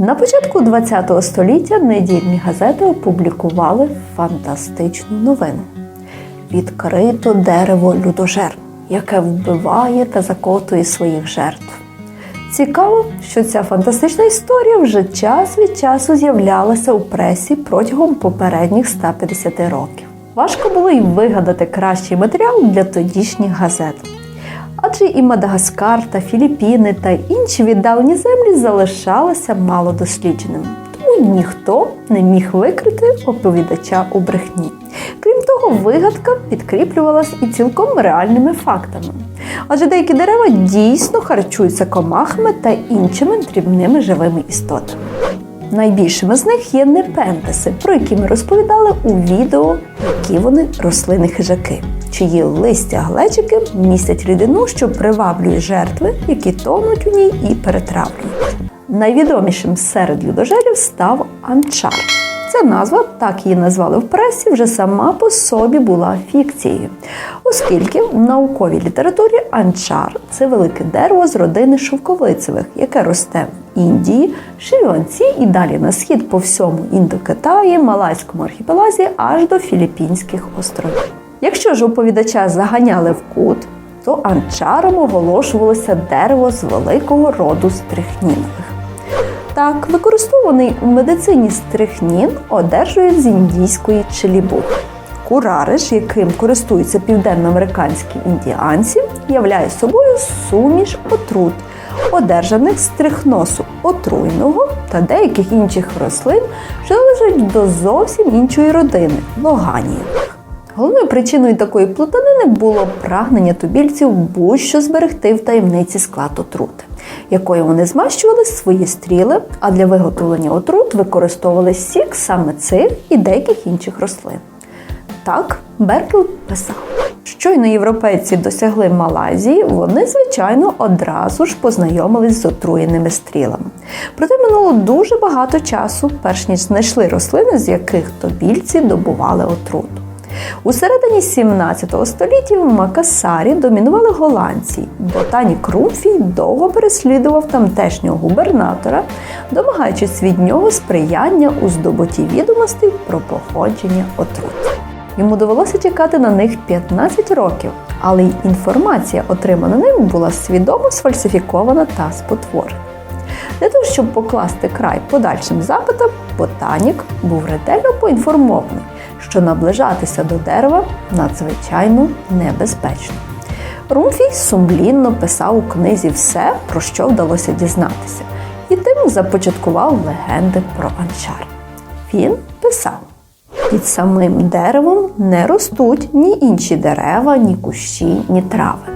На початку ХХ століття недільні газети опублікували фантастичну новину: відкрито дерево людожер, яке вбиває та закотує своїх жертв. Цікаво, що ця фантастична історія вже час від часу з'являлася у пресі протягом попередніх 150 років. Важко було й вигадати кращий матеріал для тодішніх газет. Адже і Мадагаскар та Філіппіни та інші віддалені землі залишалися мало дослідженими, тому ніхто не міг викрити оповідача у брехні. Крім того, вигадка підкріплювалась і цілком реальними фактами. Адже деякі дерева дійсно харчуються комахами та іншими дрібними живими істотами. Найбільшими з них є непентеси, про які ми розповідали у відео, які вони рослини хижаки, чиї листя глечики містять рідину, що приваблює жертви, які тонуть у ній і перетравлюють. Найвідомішим серед людожерів став анчар. Ця назва, так її назвали в пресі, вже сама по собі була фікцією, оскільки в науковій літературі анчар це велике дерево з родини шовковицевих, яке росте в Індії, Шрі-Ланці і далі на схід по всьому Індокитаї, Малайському архіпелазі аж до Філіппінських островів. Якщо ж оповідача заганяли в кут, то анчаром оголошувалося дерево з великого роду стрихнінових. Так, використований у медицині стрихнін одержують з індійської челібухи. Курариш, яким користуються південноамериканські індіанці, являє собою суміш отрут, одержаних з трихносу отруйного та деяких інших рослин, що належать до зовсім іншої родини логанієвих. Головною причиною такої плутанини було прагнення тубільців будь-що зберегти в таємниці склад отрути, якою вони змащували свої стріли, а для виготовлення отрут використовували сік саме цих і деяких інших рослин. Так, Беркел писав. Щойно європейці досягли Малайзії, вони, звичайно, одразу ж познайомились з отруєними стрілами. Проте минуло дуже багато часу, перш ніж знайшли рослини, з яких тобільці добували отруту. У середині 17 століття в Макасарі домінували голландці. Ботанік Румфій довго переслідував тамтешнього губернатора, домагаючись від нього сприяння у здобутті відомостей про походження отрут. Йому довелося чекати на них 15 років, але й інформація, отримана ним, була свідомо сфальсифікована та спотворена. Для того, щоб покласти край подальшим запитам, ботанік був ретельно поінформований, що наближатися до дерева надзвичайно небезпечно. Румфій сумлінно писав у книзі все, про що вдалося дізнатися, і тим започаткував легенди про анчар. Він писав. Під самим деревом не ростуть ні інші дерева, ні кущі, ні трави.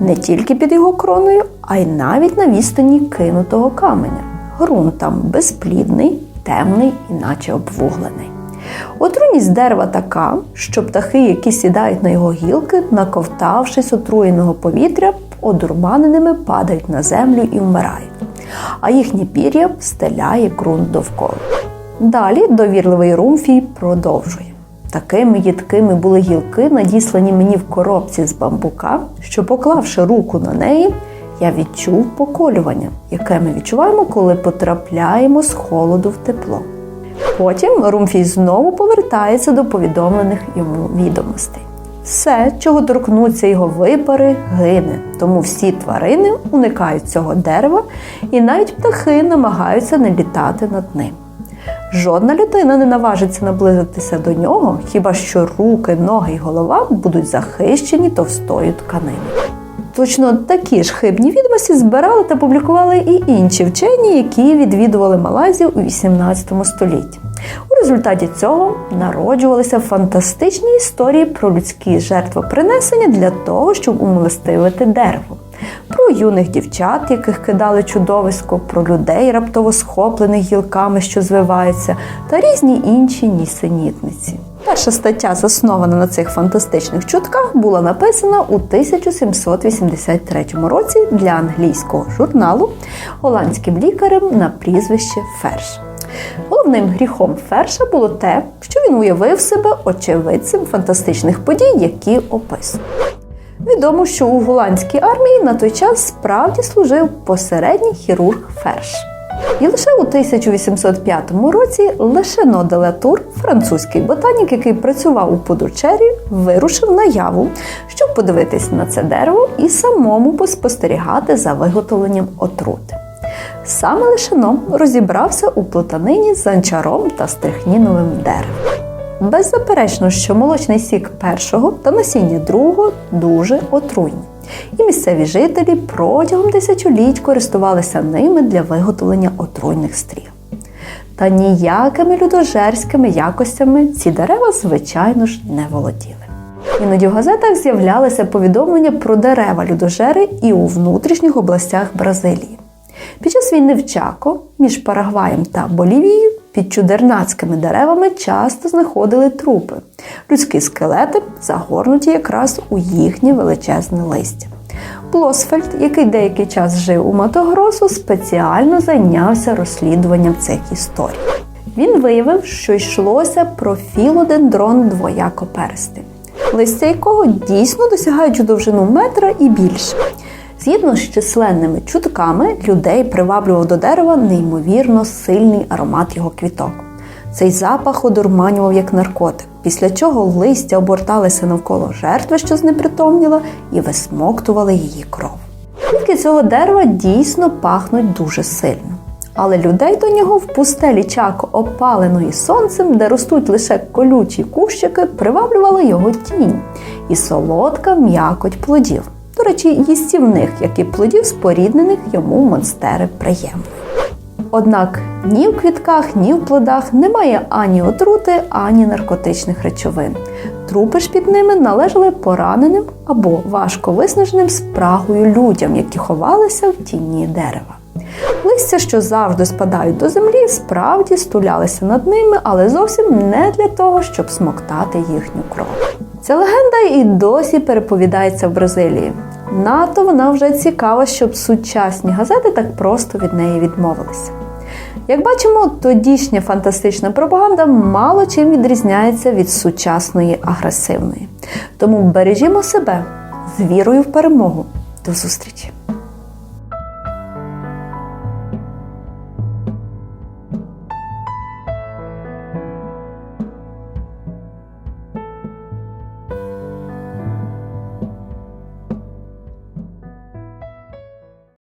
Не тільки під його кроною, а й навіть на відстані кинутого каменя. Грунт там безплідний, темний, іначе обвуглений. Отруйність дерева така, що птахи, які сідають на його гілки, наковтавшись отруєного повітря, одурманеними падають на землю і вмирають, а їхнє пір'я стеляє ґрунт довкола. Далі довірливий Румфій продовжує. Такими їдкими були гілки, надіслані мені в коробці з бамбука, що, поклавши руку на неї, я відчув поколювання, яке ми відчуваємо, коли потрапляємо з холоду в тепло. Потім Румфій знову повертається до повідомлених йому відомостей. Все, чого торкнуться його випари, гине, тому всі тварини уникають цього дерева, і навіть птахи намагаються не літати над ним. Жодна людина не наважиться наблизитися до нього, хіба що руки, ноги й голова будуть захищені товстою тканиною. Точно такі ж хибні відомості збирали та публікували і інші вчені, які відвідували Малайзію у 18 столітті. У результаті цього народжувалися фантастичні історії про людські жертвопринесення для того, щоб умилостивити дерево. Про юних дівчат, яких кидали чудовисько, про людей, раптово схоплених гілками, що звиваються, та різні інші нісенітниці. Перша стаття, заснована на цих фантастичних чутках, була написана у 1783 році для англійського журналу голландським лікарем на прізвище Ферш. Головним гріхом Ферша було те, що він уявив себе очевидцем фантастичних подій, які описував. Відомо, що у голландській армії на той час справді служив посередній хірург Ферш. І лише у 1805 році Лешено де Латур, французький ботанік, який працював у Пудучері, вирушив на яву, щоб подивитись на це дерево і самому поспостерігати за виготовленням отрути. Саме Лешено розібрався у плутанині з анчаром та стрихніновим деревом. Беззаперечно, що молочний сік першого та насіння другого дуже отруйні. І місцеві жителі протягом тисячоліть користувалися ними для виготовлення отруйних стріл. Та ніякими людожерськими якостями ці дерева, звичайно ж, не володіли. Іноді в газетах з'являлися повідомлення про дерева людожери і у внутрішніх областях Бразилії. Під час війни в Чако між Парагваєм та Болівією під чудернацькими деревами часто знаходили трупи, людські скелети, загорнуті якраз у їхнє величезне листя. Блосфельд, який деякий час жив у Матогросу, спеціально зайнявся розслідуванням цих історій. Він виявив, що йшлося про філодендрон двоякоперстий, листя якого дійсно досягають довжину метра і більше. Згідно з численними чутками, людей приваблював до дерева неймовірно сильний аромат його квіток. Цей запах одурманював як наркотик, після чого листя оберталися навколо жертви, що знепритомніла, і висмоктували її кров. Квітки цього дерева дійсно пахнуть дуже сильно. Але людей до нього в пустелі чако, опаленої сонцем, де ростуть лише колючі кущики, приваблювала його тінь і солодка м'якоть плодів. Речі, їстівних, як і плодів, споріднених йому монстери приємно. Однак ні в квітках, ні в плодах немає ані отрути, ані наркотичних речовин. Трупи ж під ними належали пораненим або важко виснаженим спрагою людям, які ховалися в тіні дерева. Листя, що завжди спадають до землі, справді стулялися над ними, але зовсім не для того, щоб смоктати їхню кров. Ця легенда і досі переповідається в Бразилії. Надто вона вже цікава, щоб сучасні газети так просто від неї відмовилися. Як бачимо, тодішня фантастична пропаганда мало чим відрізняється від сучасної агресивної. Тому бережімо себе з вірою в перемогу. До зустрічі!